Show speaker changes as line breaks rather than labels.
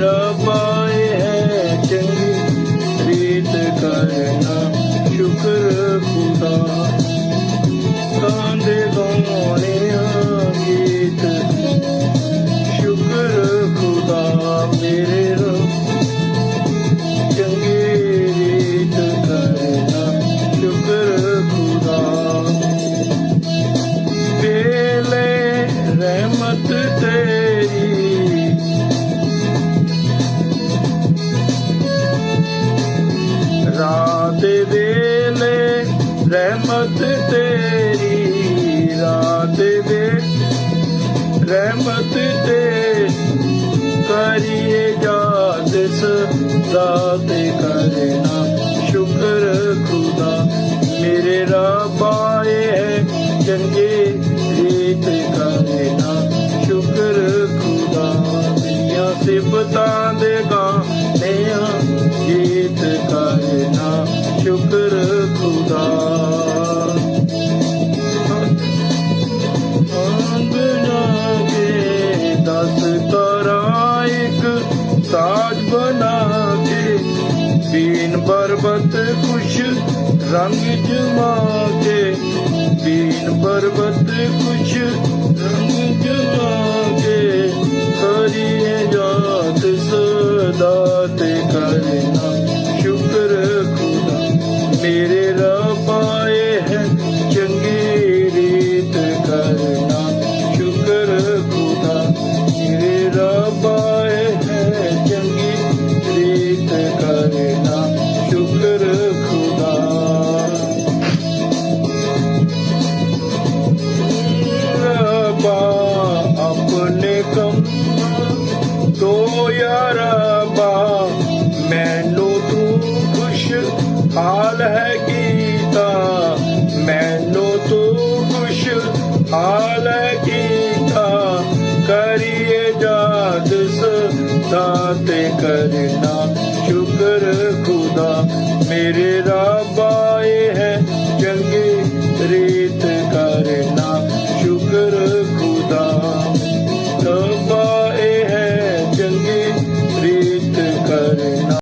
रबाए है चंगी रीत करना शुक्र ਤੇ ਵੇਲੇ ਰਹਿਮਤ ਤੇਰੀ, ਰਾਤ ਵੇ ਰਹਿਮਤ ਤੇ ਕਰੀਏ ਜਾਤ ਦਾਤ ਕਰਨਾ। ਸ਼ੁਕਰ ਖੁਦਾ, ਮੇਰੇ ਰੱਬ ਆਏ ਹੈ, ਚੰਗੇ ਰੀਤ ਕਰਨਾ। ਸ਼ੁਕਰ ਖੁਦਾ ਦੀਆਂ ਸਿਫਤਾਂ ਦੇ ਗਾਣਿਆਂ ਬੀਨ ਬਰਬਤ ਕੁਛ ਰੰਗ ਜਮਾ ਕੇ ਬੀਨ ਬਰਬਤ ਕੁਛ ਰੰਗ ਜਮਾ ਕੇ ਕਰੀਏ ਜਾਤ ਸਦਾ ਤੇ ਤੋ ਯਾਰਬਾ ਮੈਨੂੰ ਤੂੰ ਖੁਸ਼ ਹਾਲ ਹੈ ਕੀਤਾ। ਮੈਨੂੰ ਤੂੰ ਖੁਸ਼ ਹਾਲ ਹੈ ਕੀਤਾ। ਕਰੀਏ ਜਾਦ ਸਦਾ ਤੇ ਕਰਨਾ। ਸ਼ੁਕਰ ਖੁਦਾ ਮੇਰੇ ਰੱਬਾ